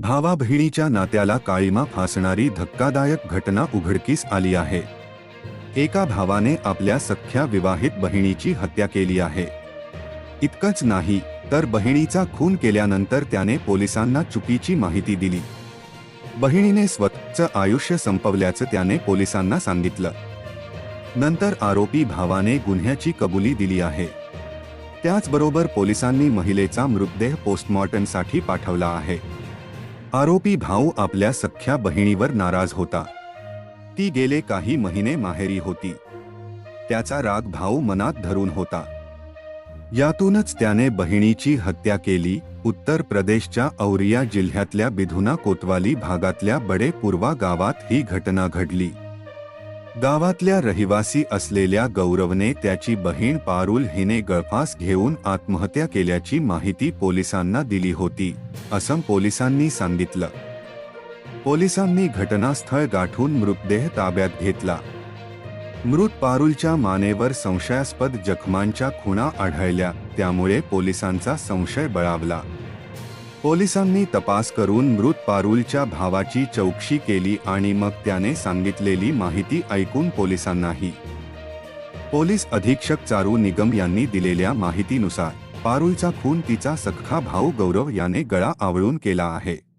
भावा बहिणीच्या नात्याला काळीमा फासणारी धक्कादायक घटना उघडकीस आली आहे. एका भावाने आपल्या सख्या विवाहित बहिणीची हत्या केली आहे. इतकंच नाही तर बहिणीचा खून केल्यानंतर त्याने पोलिसांना चुकीची माहिती दिली. बहिणीने स्वतःचं आयुष्य संपवल्याचं त्याने पोलिसांना सांगितलं. नंतर आरोपी भावाने गुन्ह्याची कबुली दिली आहे. त्याचबरोबर पोलिसांनी महिलेचा मृतदेह पोस्टमॉर्टमसाठी पाठवला आहे. आरोपी भाऊ आपल्या सख्या बहिणीवर नाराज होता. ती गेले काही महिने माहेरी होती. त्याचा राग भाऊ मनात धरून होता. यातूनच त्याने बहिणीची हत्या केली उत्तर प्रदेशच्या औरिया जिल्ह्यातल्या बिधुना कोतवाली भागातल्या बडे पूर्वा गावात ही घटना घडली. गावातल्या रहिवासी असलेल्या गौरवने त्याची बहीण पारुल हिने गळफास घेऊन आत्महत्या केल्याची माहिती पोलिसांना दिली होती असं पोलिसांनी सांगितलं. पोलिसांनी घटनास्थळ गाठून मृतदेह ताब्यात घेतला. मृत पारुलच्या मानेवर संशयास्पद जखमांच्या खुणा आढळल्या त्यामुळे पोलिसांचा संशय बळावला. पोलिसांनी तपास करून मृत पारुलच्या भावाची चौकशी केली आणि मग त्याने सांगितलेली माहिती ऐकून पोलिसांनाही. पोलीस अधीक्षक चारू निगम यांनी दिलेल्या माहितीनुसार पारुलचा खून तिचा सख्खा भाऊ गौरव याने गळा आवळून केला आहे.